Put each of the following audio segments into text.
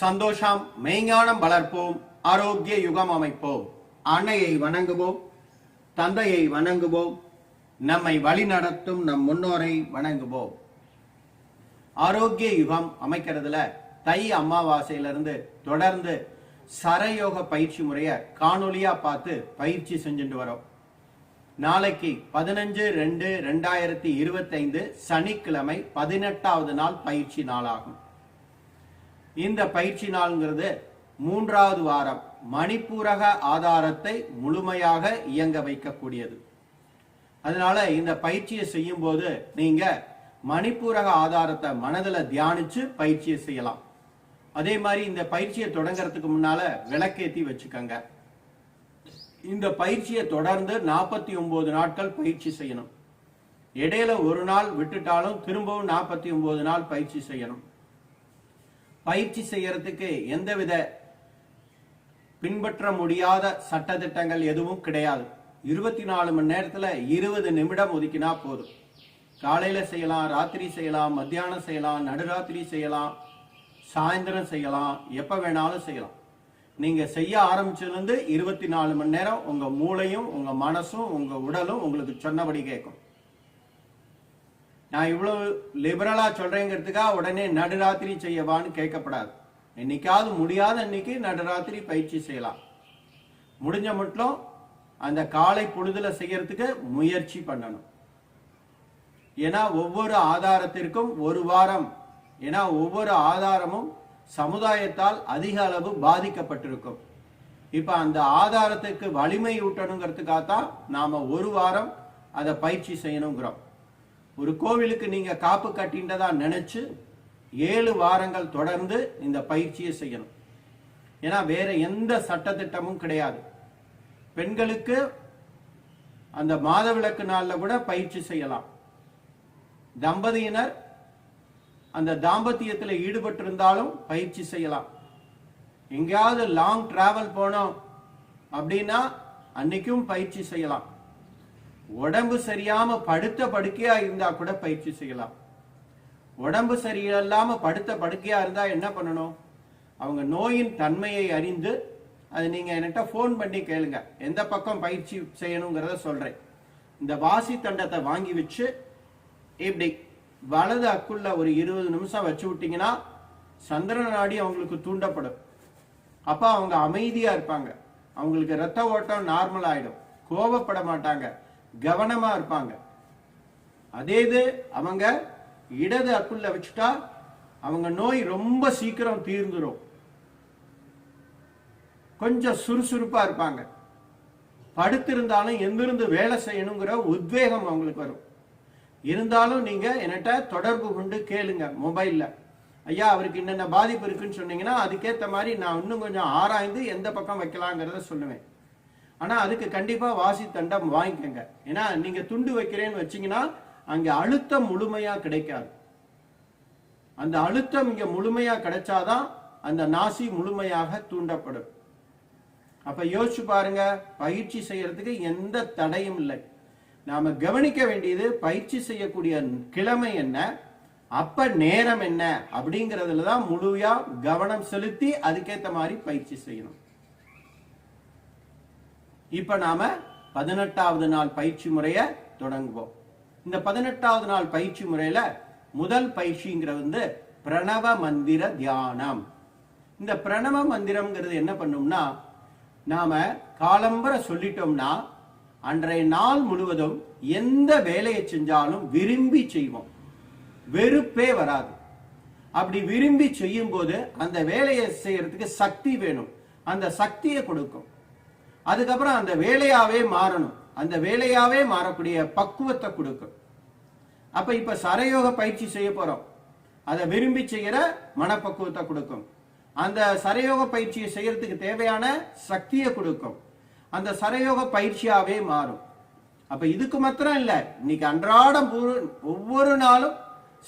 சந்தோஷம் மெய்ஞானம் வளர்ப்போம் ஆரோக்கிய யுகம் அமைப்போம். அன்னையை வணங்குவோம் தந்தையை வணங்குவோம் நம்மை வழிநடத்தும் நம் முன்னோரை வணங்குவோம். ஆரோக்கிய யுகம் அமைக்கிறதுல தை அமாவாசையிலிருந்து தொடர்ந்து சரயோக பயிற்சி முறைய காணொலியா பார்த்து பயிற்சி செஞ்சுட்டு வரோம். நாளைக்கு பதினஞ்சு ரெண்டு ரெண்டாயிரத்தி இருபத்தைந்து சனிக்கிழமை பதினெட்டாவது நாள் பயிற்சி நாளாகும். இந்த பயிற்சி நாள்ங்கிறது மூன்றாவது வாரம் மணிப்பூரக ஆதாரத்தை முழுமையாக இயங்க வைக்கக்கூடியது. அதனால இந்த பயிற்சியை செய்யும் போது நீங்க மணிப்பூரக ஆதாரத்தை மனதில் தியானிச்சு பயிற்சியை செய்யலாம். அதே மாதிரி இந்த பயிற்சியை தொடங்கிறதுக்கு முன்னால விளக்கேத்தி வச்சுக்கோங்க. இந்த பயிற்சியை தொடர்ந்து நாற்பத்தி ஒன்பது நாட்கள் பயிற்சி செய்யணும். இடையில ஒரு நாள் விட்டுட்டாலும் திரும்பவும் நாற்பத்தி ஒன்பது நாள் பயிற்சி செய்யணும். பயிற்சி செய்யறதுக்கு எந்தவித பின்பற்ற முடியாத சட்டத்திட்டங்கள் எதுவும் கிடையாது. இருபத்தி நாலு மணி நேரத்தில் இருபது நிமிடம் ஒதுக்கினா போதும். காலையில் செய்யலாம் ராத்திரி செய்யலாம் மத்தியானம் செய்யலாம் நடுராத்திரி செய்யலாம் சாயந்தரம் செய்யலாம் எப்போ வேணாலும் செய்யலாம். நீங்கள் செய்ய ஆரம்பிச்சதுலேருந்து இருபத்தி நாலு மணி நேரம் உங்கள் மூளையும் உங்கள் மனசும் உங்கள் உடலும் உங்களுக்கு சொன்னபடி கேட்கும். நான் இவ்வளவு லிபரலா சொல்றேங்கிறதுக்காக உடனே நடுராத்திரி செய்யவான்னு கேட்கப்படாது. என்னைக்காவது முடியாத அன்னைக்கு நடுராத்திரி பயிற்சி செய்யலாம். முடிஞ்ச மட்டும் அந்த காலை பொழுதுல செய்யறதுக்கு முயற்சி பண்ணணும். ஏன்னா ஒவ்வொரு ஆதாரத்திற்கும் ஒரு வாரம். ஏன்னா ஒவ்வொரு ஆதாரமும் சமுதாயத்தால் அதிக அளவு பாதிக்கப்பட்டிருக்கும். இப்ப அந்த ஆதாரத்துக்கு வலிமை ஊட்டணுங்கிறதுக்காகத்தான் நாம ஒரு வாரம் அதை பயிற்சி செய்யணுங்கிறோம். ஒரு கோவிலுக்கு நீங்க காப்பு கட்டின்றதா நினைச்சு ஏழு வாரங்கள் தொடர்ந்து இந்த பயிற்சியை செய்யணும். ஏன்னா வேற எந்த சட்டத்திட்டமும் கிடையாது. பெண்களுக்கு அந்த மாதவிலக்கு நாளில் கூட பயிற்சி செய்யலாம். தம்பதியினர் அந்த தாம்பத்தியத்தில் ஈடுபட்டிருந்தாலும் பயிற்சி செய்யலாம். எங்கேயாவது லாங் டிராவல் போனோம் அப்படின்னா அன்னைக்கும் பயிற்சி செய்யலாம். உடம்பு சரியாம படுத்த படுக்கையா இருந்தா கூட பயிற்சி செய்யலாம். உடம்பு சரியில்லாம படுத்த படுக்கையா இருந்தா என்ன பண்ணணும்? அவங்க நோயின் தன்மையை அறிந்து அது நீங்க என்கிட்ட ஃபோன் பண்ணி கேளுங்க. எந்த பக்கம் பயிற்சி செய்யணுங்கிறத சொல்றேன். இந்த வாசி தண்டத்தை வாங்கி வச்சு இப்படி வலது அக்குள்ள ஒரு இருபது நிமிஷம் வச்சு விட்டீங்கன்னா சந்திரன நாடி அவங்களுக்கு தூண்டப்படும். அப்ப அவங்க அமைதியா இருப்பாங்க. அவங்களுக்கு ரத்த ஓட்டம் நார்மல் ஆயிடும். கோபப்பட மாட்டாங்க. கவனமா இருப்பாங்க. அதே இது அவங்க இடது அக்குள்ள வச்சுட்டா அவங்க நோய் ரொம்ப சீக்கிரம் தீர்ந்துடும் கொஞ்சம் சுறுசுறுப்பா இருப்பாங்க. படுத்திருந்தாலும் எங்கிருந்து வேலை செய்யணுங்கிற உத்வேகம் அவங்களுக்கு வரும். இருந்தாலும் நீங்க என்கிட்ட தொடர்பு கொண்டு கேளுங்க மொபைல்ல. ஐயா அவருக்கு என்னென்ன பாதிப்பு இருக்குன்னு சொன்னீங்கன்னா அதுக்கேற்ற மாதிரி நான் இன்னும் கொஞ்சம் ஆராய்ந்து எந்த பக்கம் வைக்கலாங்கிறத சொல்லுவேன். ஆனால் அதுக்கு கண்டிப்பாக வாசி தண்டம் வாங்கிக்கோங்க. ஏன்னா நீங்கள் துண்டு வைக்கிறேன்னு வச்சீங்கன்னா அங்கே அழுத்தம் முழுமையாக கிடைக்காது. அந்த அழுத்தம் இங்கே முழுமையாக கிடைச்சாதான் அந்த நாசி முழுமையாக தூண்டப்படும். அப்போ யோசிச்சு பாருங்க பயிற்சி செய்யறதுக்கு எந்த தடையும் இல்லை. நாம கவனிக்க வேண்டியது பயிற்சி செய்யக்கூடிய கிழமை என்ன அப்ப நேரம் என்ன அப்படிங்கறதுல தான் முழுமையா கவனம் செலுத்தி அதுக்கேற்ற மாதிரி பயிற்சி செய்யணும். இப்ப நாம பதினெட்டாவது நாள் பயிற்சி முறைய தொடங்குவோம். இந்த பதினெட்டாவது நாள் பயிற்சி முறையில முதல் பயிற்சிங்கிற வந்து பிரணவ மந்திர தியானம். இந்த பிரணவ மந்திரம்ங்கிறது என்ன பண்ணும்னா நாம காலம்பர சொல்லிட்டோம்னா அன்றைய நாள் முழுவதும் எந்த வேலையை செஞ்சாலும் விரும்பி செய்வோம். வெறுப்பே வராது. அப்படி விரும்பி செய்யும் போது அந்த வேலையை செய்யறதுக்கு சக்தி வேணும். அந்த சக்தியை கொடுக்கும். அதுக்கப்புறம் அந்த வேலையாவே மாறணும். அந்த வேலையாவே மாறக்கூடிய பக்குவத்தை கொடுக்கும். அப்ப இப்ப சரயோக பயிற்சி செய்ய போறோம். அதை விரும்பி செய்கிற மனப்பக்குவத்தை கொடுக்கும். அந்த சரயோக பயிற்சியை செய்யறதுக்கு தேவையான சக்தியை கொடுக்கும். அந்த சரயோக பயிற்சியாவே மாறும். அப்ப இதுக்கு மாத்திரம் இல்லை இன்னைக்கு அன்றாடம் ஒவ்வொரு நாளும்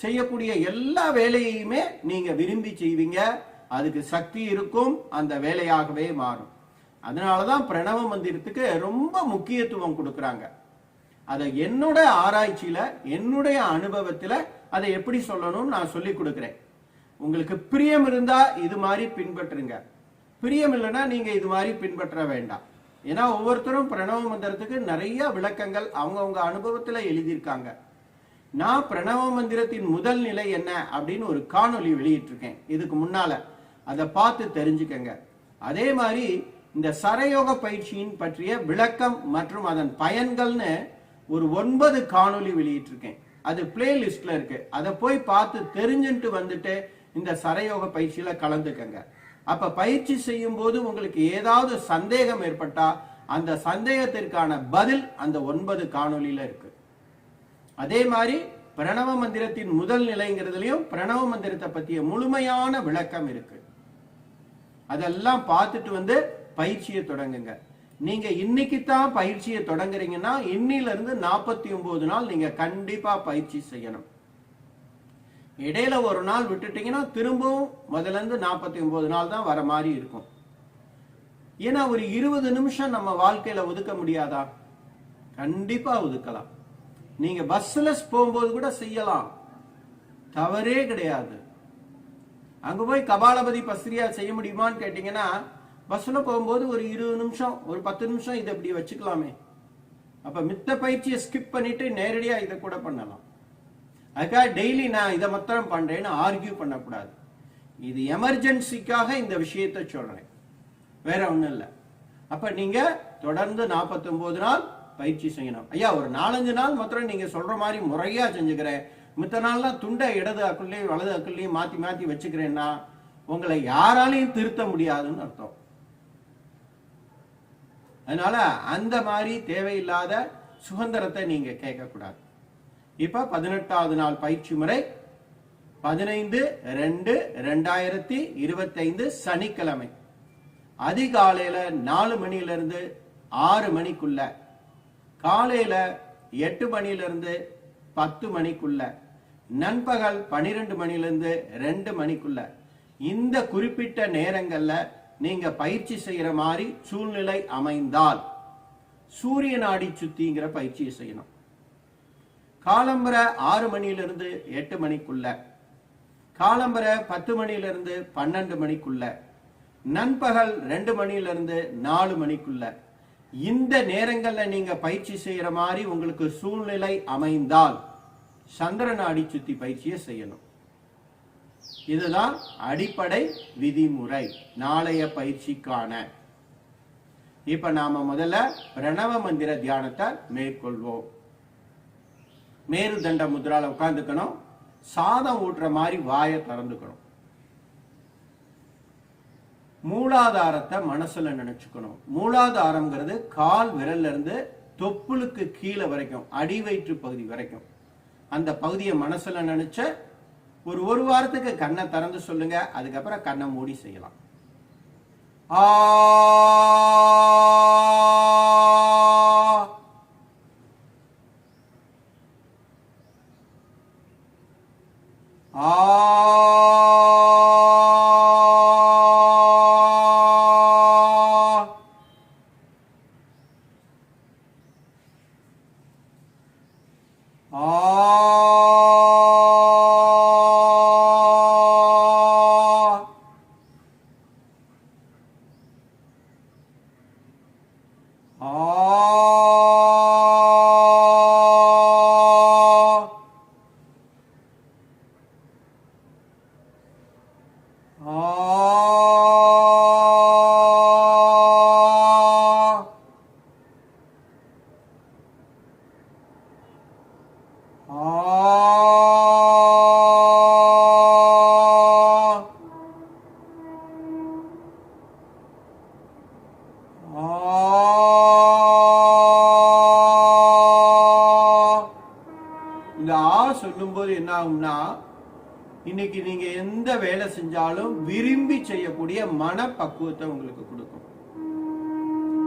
செய்யக்கூடிய எல்லா வேலையுமே நீங்க விரும்பி செய்வீங்க. அதுக்கு சக்தி இருக்கும் அந்த வேலையாகவே மாறும். அதனாலதான் பிரணவ மந்திரத்துக்கு ரொம்ப முக்கியத்துவம் கொடுக்கறாங்க. அதை என்னோட ஆராய்ச்சியில என்னுடைய அனுபவத்துல அதை எப்படி சொல்லணும்னு நான் சொல்லி கொடுக்குறேன். உங்களுக்கு பிரியம் இருந்தா இது மாதிரி பின்பற்றுங்க. பிரியம் இல்லைன்னா நீங்க இது மாதிரி பின்பற்ற வேண்டாம். ஏன்னா ஒவ்வொருத்தரும் பிரணவ மந்திரத்துக்கு நிறைய விளக்கங்கள் அவங்கவுங்க அனுபவத்துல எழுதியிருக்காங்க. நான் பிரணவ மந்திரத்தின் முதல் நிலை என்ன அப்படின்னு ஒரு காணொலி வெளியிட்டிருக்கேன். இதுக்கு முன்னால. அதை பார்த்து தெரிஞ்சுக்கங்க. அதே மாதிரி இந்த சரயோக பயிற்சியின் பற்றிய விளக்கம் மற்றும் அதன் பயன்கள்னு ஒரு ஒன்பது காணொளி வெளியிட்டிருக்கேன். அது பிளேலிஸ்ட்ல இருக்கு. அதை போய் பார்த்து தெரிஞ்சுட்டு வந்துட்டு இந்த சரயோக பயிற்சியில கலந்துக்கங்க. அப்ப பயிற்சி செய்யும் போது உங்களுக்கு ஏதாவது சந்தேகம் ஏற்பட்டா அந்த சந்தேகத்திற்கான பதில் அந்த ஒன்பது காணொலியில இருக்கு. அதே மாதிரி பிரணவ மந்திரத்தின் முதல் நிலைங்கிறதுலயும் பிரணவ மந்திரத்தை பத்திய முழுமையான விளக்கம் இருக்கு. அதெல்லாம் பார்த்துட்டு வந்து பயிற்சியை தொடங்குங்க. நீங்க இன்னைக்கு தான் பயிற்சியை தொடங்குறீங்கன்னா இன்னில இருந்து நாற்பத்தி ஒன்பது நாள் நீங்க கண்டிப்பா பயிற்சி செய்யணும். இடையில ஒரு நாள் விட்டுட்டீங்கன்னா திரும்பவும் முதல்ல இருந்து நாற்பத்தி ஒன்பது நாள் தான் வர மாதிரி இருக்கும். ஏன்னா ஒரு இருபது நிமிஷம் நம்ம வாழ்க்கையில ஒதுக்க முடியாதா? கண்டிப்பா ஒதுக்கலாம். நீங்க பஸ்ல போகும்போது கூட செய்யலாம். தவறே கிடையாது. அங்க போய் கபாலபதி பஸ்ரியா செய்ய முடியுமான்னு கேட்டீங்கன்னா பஸ்ல போகும்போது ஒரு இருபது நிமிஷம் ஒரு பத்து நிமிஷம் இதை இப்படி வச்சுக்கலாமே. அப்ப மித்த பயிற்சியை ஸ்கிப் பண்ணிட்டு நேரடியா இதை கூட பண்ணலாம். அதுக்காக டெய்லி நான் இதை மாத்திரம் பண்றேன்னு ஆர்கியூ பண்ணக்கூடாது. இது எமர்ஜென்சிக்காக இந்த விஷயத்தை சொல்றேன். வேற ஒண்ணும் இல்லை. அப்ப நீங்க தொடர்ந்து 49 நாள் பயிற்சி செய்யணும். ஐயா ஒரு நாலஞ்சு நாள் மாத்திரம் நீங்க சொல்ற மாதிரி முறையா செஞ்சுக்கிறேன் மித்த நாள்லாம் துண்டை இடது அக்குள்ளேயும் வலது அக்குள்ளேயும் மாத்தி மாத்தி வச்சுக்கிறேன்னா உங்களை யாராலையும் திருத்த முடியாதுன்னு அர்த்தம். அதனால அந்த மாதிரி தேவையில்லாத சுதந்திரத்தை நீங்க கேட்கக்கூடாது. இப்ப பதினெட்டாவது நாள் பயிற்சி முறை. பதினைந்து ரெண்டு ரெண்டாயிரத்தி இருபத்தைந்து சனிக்கிழமை. அதிகாலையில நாலு மணிலருந்து ஆறு மணிக்குள்ள. காலையில எட்டு மணிலிருந்து பத்து மணிக்குள்ள. நண்பகல் பனிரெண்டு மணிலருந்து ரெண்டு மணிக்குள்ள. இந்த குறிப்பிட்ட நேரங்களில் நீங்க பயிற்சி செய்யற மாதிரி சூழ்நிலை அமைந்தால் சூரிய நாடி சுத்திங்கிற பயிற்சியை செய்யணும். காலம்பர ஆறு மணியிலிருந்து எட்டு மணிக்குள்ள காலம்பர பத்து மணியிலிருந்து பன்னெண்டு மணிக்குள்ள நண்பகல் ரெண்டு மணியிலிருந்து நாலு மணிக்குள்ள இந்த நேரங்களில் நீங்க பயிற்சி செய்யற மாதிரி உங்களுக்கு சூழ்நிலை அமைந்தால் சந்திரன் அடி சுத்தி பயிற்சியை செய்யணும். இதுதான் அடிப்படை விதிமுறை நாளைய பயிற்சிக்கான. இப்ப நாம முதல்ல பிரணவ மந்திர தியானத்தை மேற்கொள்வோம். மேருதண்ட முதிரால உட்காந்துக்கணும் சாதம் ஊட்டுற மாதிரி வாயை திறந்துக்கணும். மூலாதாரத்தை மனசுல நினைச்சுக்கணும். மூலாதாரம்ங்கிறது கால் விரல்ல இருந்து தொப்புளுக்கு கீழே வரைக்கும் அடி வயிற்று பகுதி வரைக்கும். அந்த பகுதியை மனசுல நினைச்ச ஒரு ஒரு வாரத்துக்கு கண்ணை திறந்து சொல்லுங்க அதுக்கப்புறம் கண்ணை மூடி செய்யலாம். ஆ ஆ ஆ சொல்லும்போது என்ன ஆகும்னா இன்னைக்கு நீங்க எந்த வேலை செஞ்சாலும் விரும்பி செய்யக்கூடிய மனப்பக்குவத்தை உங்களுக்கு கொடுக்கும்.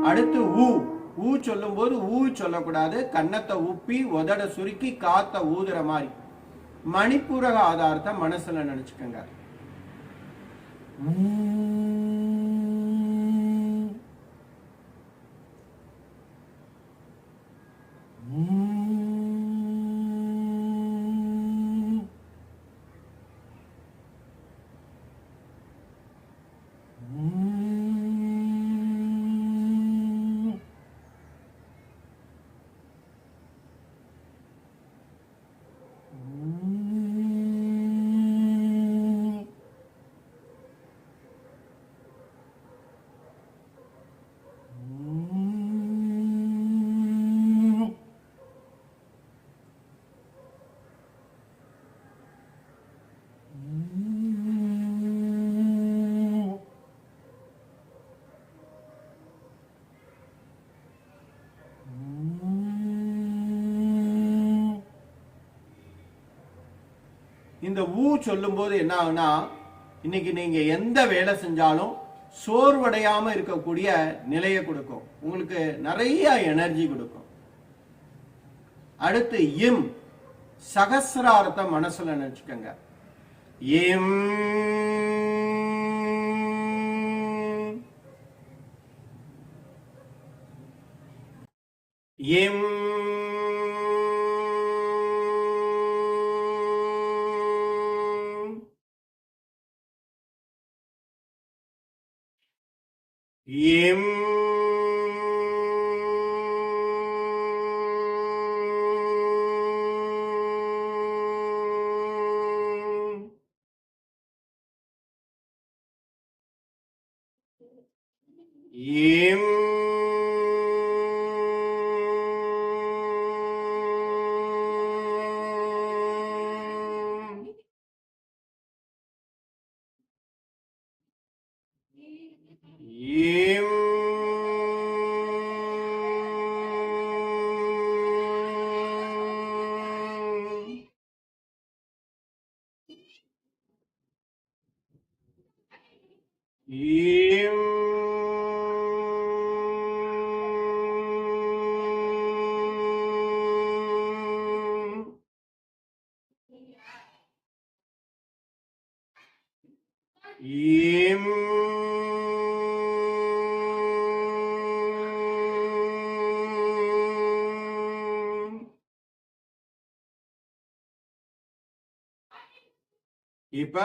அடுத்து ஊ. ஊ சொல்லும்போது ஊ சொல்லக்கூடாது. கன்னத்தை உப்பி உதட சுருக்கி காத்த ஊதுற மாதிரி. மணிப்பூரக ஆதாரத்தை மனசுல நினைச்சுக்கோங்க. இந்த ஊ சொல்லும்போது என்ன ஆகுனா இன்னைக்கு நீங்க எந்த வேலை செஞ்சாலும் சோர்வடையாம இருக்கக்கூடிய நிலையை கொடுக்கும். உங்களுக்கு நிறைய எனர்ஜி கொடுக்கும். அடுத்து இம் சகசிரார்த்தம் மனசுல நினைச்சுக்கோங்க. இம் இம் இம் இம் இப்ப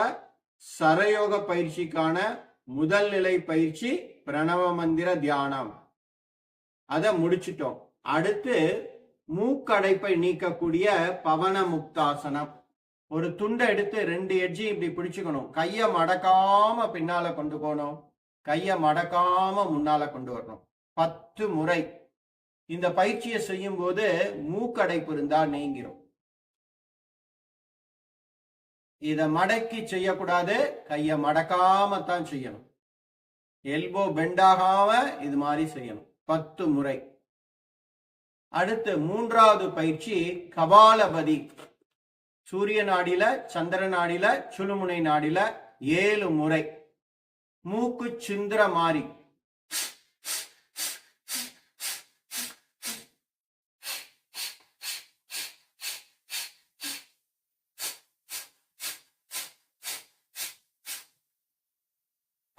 சரயோக பயிற்சிக்கான முதல் நிலை பயிற்சி பிரணவ மந்திர தியானம். அதை முடிச்சிட்டோம். அடுத்து மூக்கடைப்பை நீக்கக்கூடிய பவன முக்தாசனம். ஒரு துண்டை எடுத்து ரெண்டு எட்ஜி இப்படி பிடிச்சுக்கணும். கையை மடக்காம பின்னால கொண்டு போகணும். கையை மடக்காம முன்னால கொண்டு வரணும். பத்து முறை. இந்த பயிற்சியை செய்யும் போது மூக்கடைப்பு இருந்தா நீங்கிரும். இத மடக்கி செய்யக்கூடாது கையை மடக்காம தான் செய்யணும். எல்போ பெண்டாகாம இது மாதிரி செய்யணும். பத்து முறை. அடுத்து மூன்றாவது பயிற்சி கபாலபதி. சூரிய நாடியில சந்திர நாடியில சுழுமுனை நாடியில ஏழு முறை. மூக்கு சிந்திர மாறி.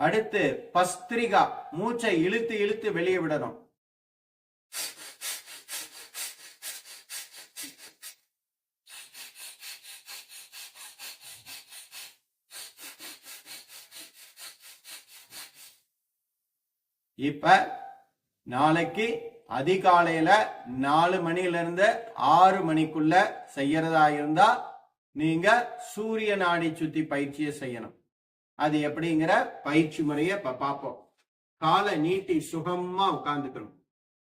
அடுத்து பஸ்திரிகா மூச்சை இழுத்து இழுத்து வெளியே விடணும். இப்ப நாளைக்கு அதிகாலையில நாலு மணில இருந்து ஆறு மணிக்குள்ள செய்யறதா இருந்தா நீங்க சூரிய நாடி சுத்தி பயிற்சியை செய்யணும். அது எப்படிங்கிற பயிற்சி முறையை இப்ப பார்ப்போம். காலை நீட்டி சுகமா உட்கார்ந்துக்கணும்.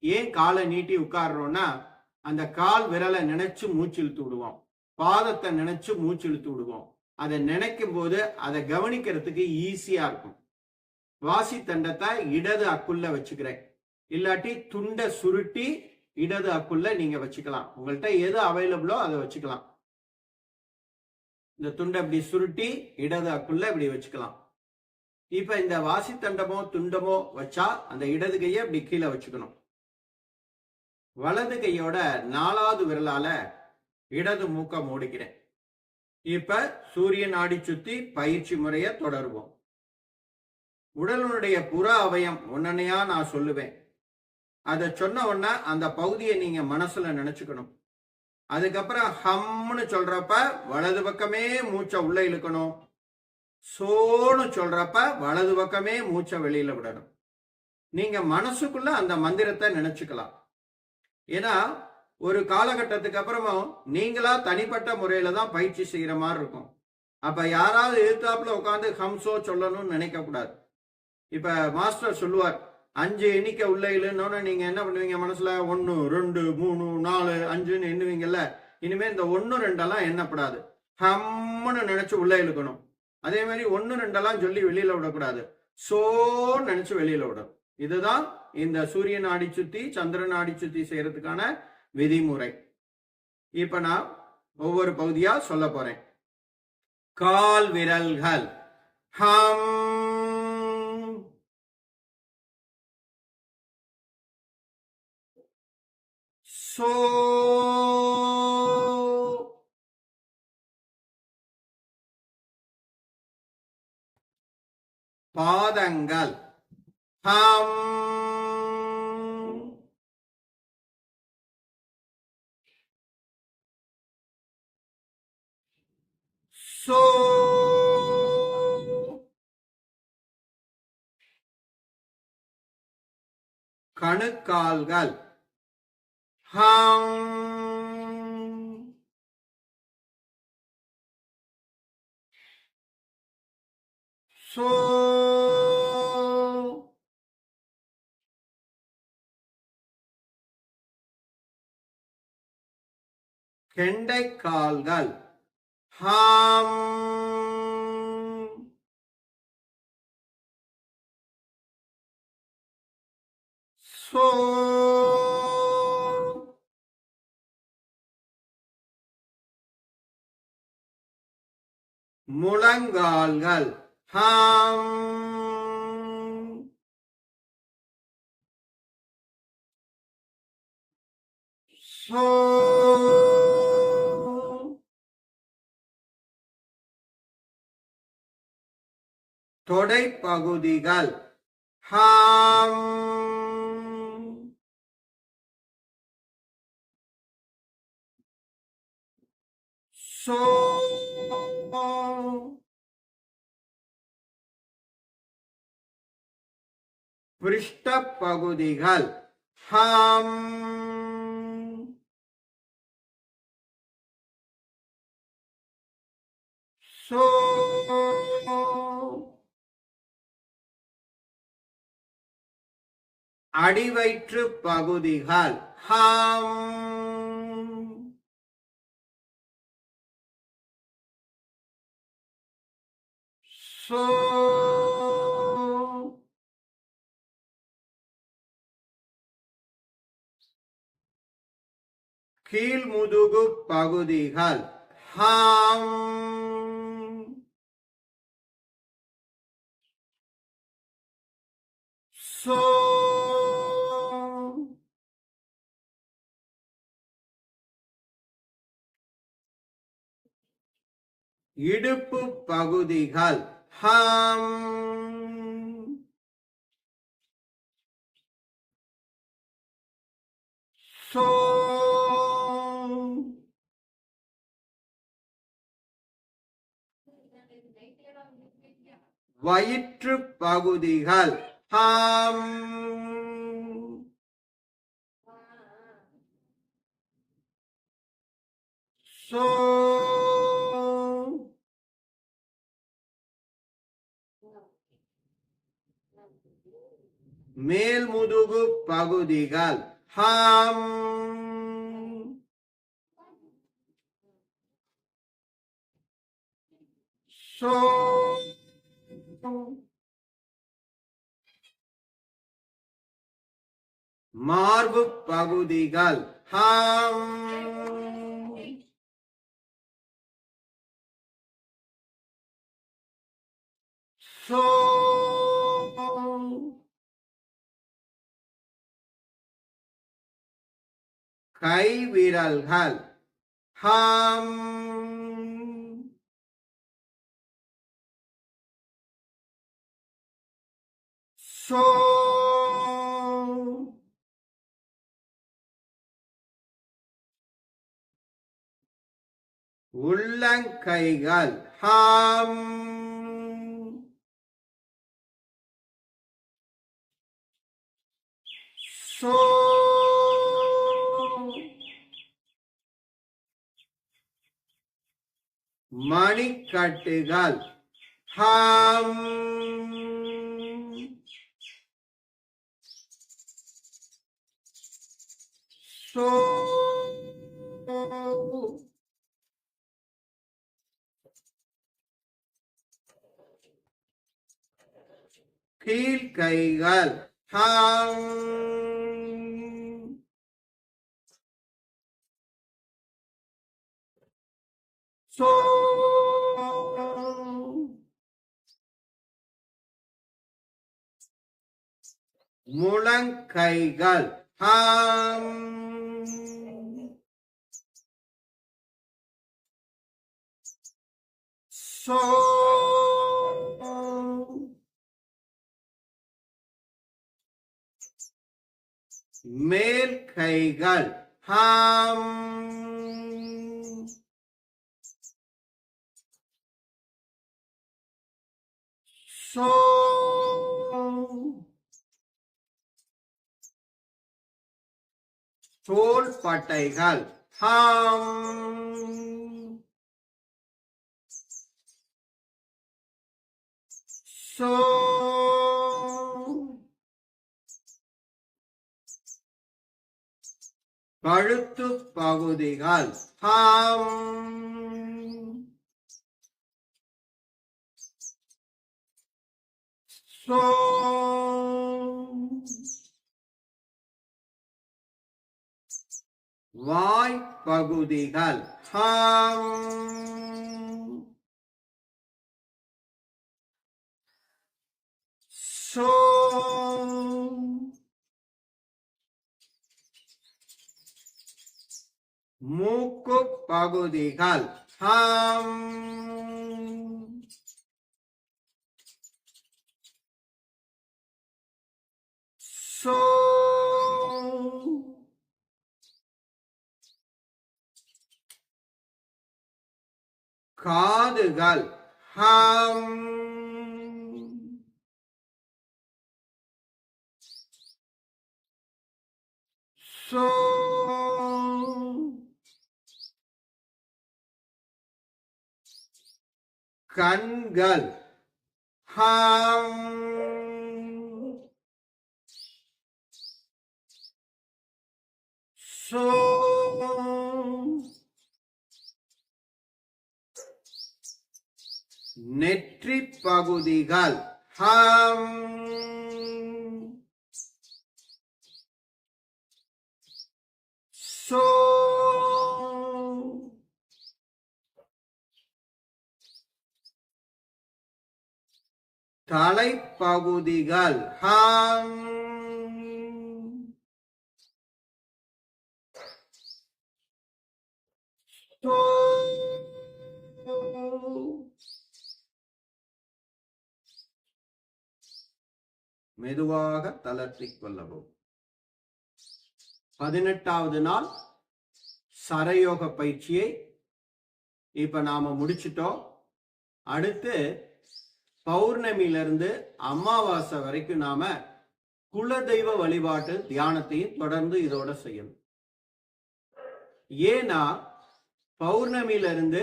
ஏன் காலை நீட்டி உட்காடுறோம்னா அந்த கால் விரலை நினைச்சு மூச்சு இழுத்து விடுவோம். பாதத்தை நினைச்சு மூச்சு இழுத்து விடுவோம். அதை நினைக்கும் போது அதை கவனிக்கிறதுக்கு ஈஸியா இருக்கும். வாசி தண்டத்தை இடது அக்குள்ள வச்சுக்கிறேன். இல்லாட்டி துண்டை சுருட்டி இடது அக்குள்ள நீங்க வச்சுக்கலாம். உங்கள்கிட்ட எது அவைலபிளோ அதை வச்சுக்கலாம். இந்த துண்டை இப்படி சுருட்டி இடது அக்குள்ள இப்படி வச்சுக்கலாம். இப்ப இந்த வாசி தண்டமோ துண்டமோ வச்சா அந்த இடது கையை இப்படி கீழே வச்சுக்கணும். வலது கையோட நாலாவது விரலால இடது மூக்க மூடிக்கிறேன். இப்ப சூரியன் ஆடி சுத்தி பயிற்சி முறைய தொடருவோம். உடலுடைய புற அவயம் ஒன்னனையா நான் சொல்லுவேன். அதை சொன்ன உடனே அந்த பகுதியை நீங்க மனசுல நினைச்சுக்கணும். அதுக்கப்புறம் ஹம்னு சொல்றப்ப வலது பக்கமே மூச்சை உள்ள இழுக்கணும். சோன்னு சொல்றப்ப வலது பக்கமே மூச்சை வெளியில விடணும். நீங்க மனசுக்குள்ள அந்த மந்திரத்தை நினைச்சுக்கலாம். ஏன்னா ஒரு காலகட்டத்துக்கு அப்புறமும் நீங்களா தனிப்பட்ட முறையில தான் பயிற்சி செய்யற மாதிரி இருக்கும். அப்ப யாராவது எழுத்தாப்புல உட்காந்து ஹம்சோ சொல்லணும்னு நினைக்க கூடாது இப்ப மாஸ்டர் சொல்லுவார் அஞ்சு எண்ணிக்கை உள்ள இல்லைன்னு நீங்க என்ன பண்ணுவீங்க மனசுல? ஒன்னு ரெண்டு மூணு நாலு அஞ்சுன்னு எண்ணுவீங்கல்ல. இனிமே இந்த ஒன்னு ரெண்டெல்லாம் எண்ணப்படாது. ஹம்னு நினைச்சு உள்ள இழுக்கணும். அதே மாதிரி ஒன்னு ரெண்டெல்லாம் சொல்லி வெளியில விடக்கூடாது. சோன்னு நினைச்சு வெளியில விடணும். இதுதான் இந்த சூரியன் ஆடி சுத்தி சந்திரன் ஆடி சுத்தி செய்யறதுக்கான விதிமுறை. இப்ப நான் ஒவ்வொரு பகுதியா சொல்ல போறேன். கால் விரல்கள். ஹம் சோ பாதங்கள். ஹம். சோ கணுக்கால்கள். ஹம் சோ கெண்டைக்கால்கள் ஹம் சோ முழங்கால்கள். ஹாம். சோ. தொடைப்பகுதிகள். ஹாம். சோ. பகுதிகள் ஹாம் சோ அடிவயிற்று பகுதிகள். ஹாம். கீழ் முதுகு பகுதிகள். ஹாம். சோ. இடுப்பு பகுதிகள். ஹம் சோ வயிற்று பகுதிகள். ஹம் சோ மேல் முதுகு பகுதிகள் ஹம் சோ மார்பு பகுதிகள் ஹம் சோ கை விரல்கள் ஹம். சோ. உள்ளங்கைகள். ஹம். சோ. மணிக்கட்டுகள் ஹம் சோ கீழ்கைகள் ஹம் சோ முழங்கைகள் ஹாம் சோ மேல் கைகள் ஹாம் சோ தோல் பட்டைகள். ஹம். சோ. கழுத்து பகுதிகள். ஹம். சோ. வாய் பகுதிகள் ஹாம் சோ மூக்கு பகுதிகள் ஹாம் சோ காதுகள் ஹாம் சோ கண்கள் ஹாம் சோ நெற்றி பகுதிகள் ஹம். சோ. தலைப்பகுதிகள். ஹம். சோ. மெதுவாக தளர்த்திக் கொள்ளவும். பதினெட்டாவது நாள் சரயோக பயிற்சியை இப்ப நாம முடிச்சிட்டோம். அடுத்து பௌர்ணமியிலிருந்து அமாவாசை வரைக்கும் நாம குலதெய்வ வழிபாட்டு தியானத்தையும் தொடர்ந்து இதோட செய்யணும். ஏன்னா பௌர்ணமியிலிருந்து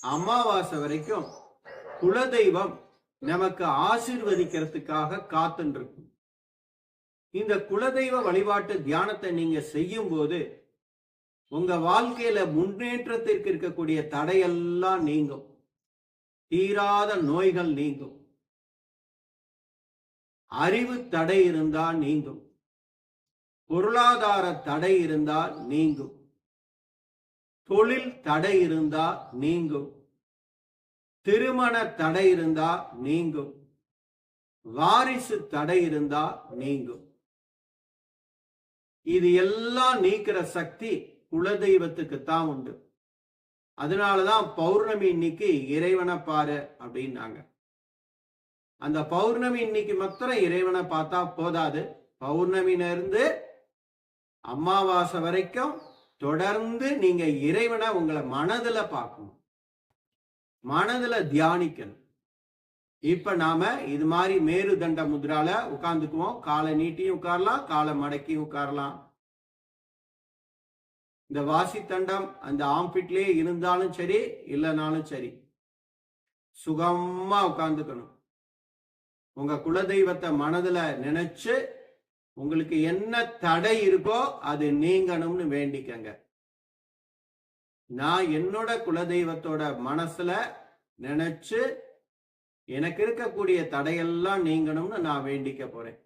அமாவாசை வரைக்கும் குலதெய்வம் நமக்கு ஆசிர்வதிக்கிறதுக்காக காத்துருக்கும் இருக்கும் இந்த குலதெய்வ வழிபாட்டு தியானத்தை நீங்க செய்யும் போது உங்க வாழ்க்கையில முன்னேற்றத்திற்கு இருக்கக்கூடிய தடையெல்லாம் நீங்கும். தீராத நோய்கள் நீங்கும். அறிவு தடை இருந்தா நீங்கும். பொருளாதார தடை இருந்தா நீங்கும். தொழில் தடை இருந்தா நீங்கும். திருமண தடை இருந்தா நீங்கும். வாரிசு தடை இருந்தா நீங்கும். இது எல்லாம் நீக்கிற சக்தி குலதெய்வத்துக்கு தான் உண்டு. அதனாலதான் பௌர்ணமி இன்னைக்கு இறைவனை பாரு அப்படின்னாங்க. அந்த பௌர்ணமி இன்னைக்கு மாத்திரம் இறைவனை பார்த்தா போதாது. பௌர்ணமியிலிருந்து அமாவாசை வரைக்கும் தொடர்ந்து நீங்க இறைவனை உங்களை மனதுல பார்க்கணும். மனதுல தியானிக்கணும். இப்ப நாம இது மாதிரி மேருதண்ட முதிரால உட்கார்ந்துக்குவோம் காலை நீட்டியும் உட்காரலாம் காலை மடக்கியும் உட்காரலாம் இந்த வாசித்தண்டம் அந்த ஆம்பிட்லயே இருந்தாலும் சரி இல்லைனாலும் சரி சுகமா உட்காந்துக்கணும் உங்க குலதெய்வத்தை மனதுல நினைச்சு உங்களுக்கு என்ன தடை இருக்கோ அது நீங்கணும்னு வேண்டிக்கங்க. நான் என்னோட குலதெய்வத்தோட மனசுல நினைச்சு எனக்கு இருக்கக்கூடிய தடையெல்லாம் நீங்கணும்னு நான் வேண்டிக்க போறேன்.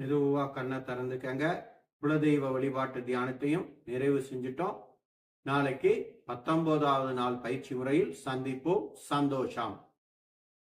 மெதுவா கண்ணை திறந்துக்கங்க. குலதெய்வ வழிபாட்டு தியானத்தையும் நிறைவு செஞ்சுட்டோம். நாளைக்கு பத்தொன்பதாவது நாள் பயிற்சி முறையில் சந்திப்போம். சந்தோஷம்.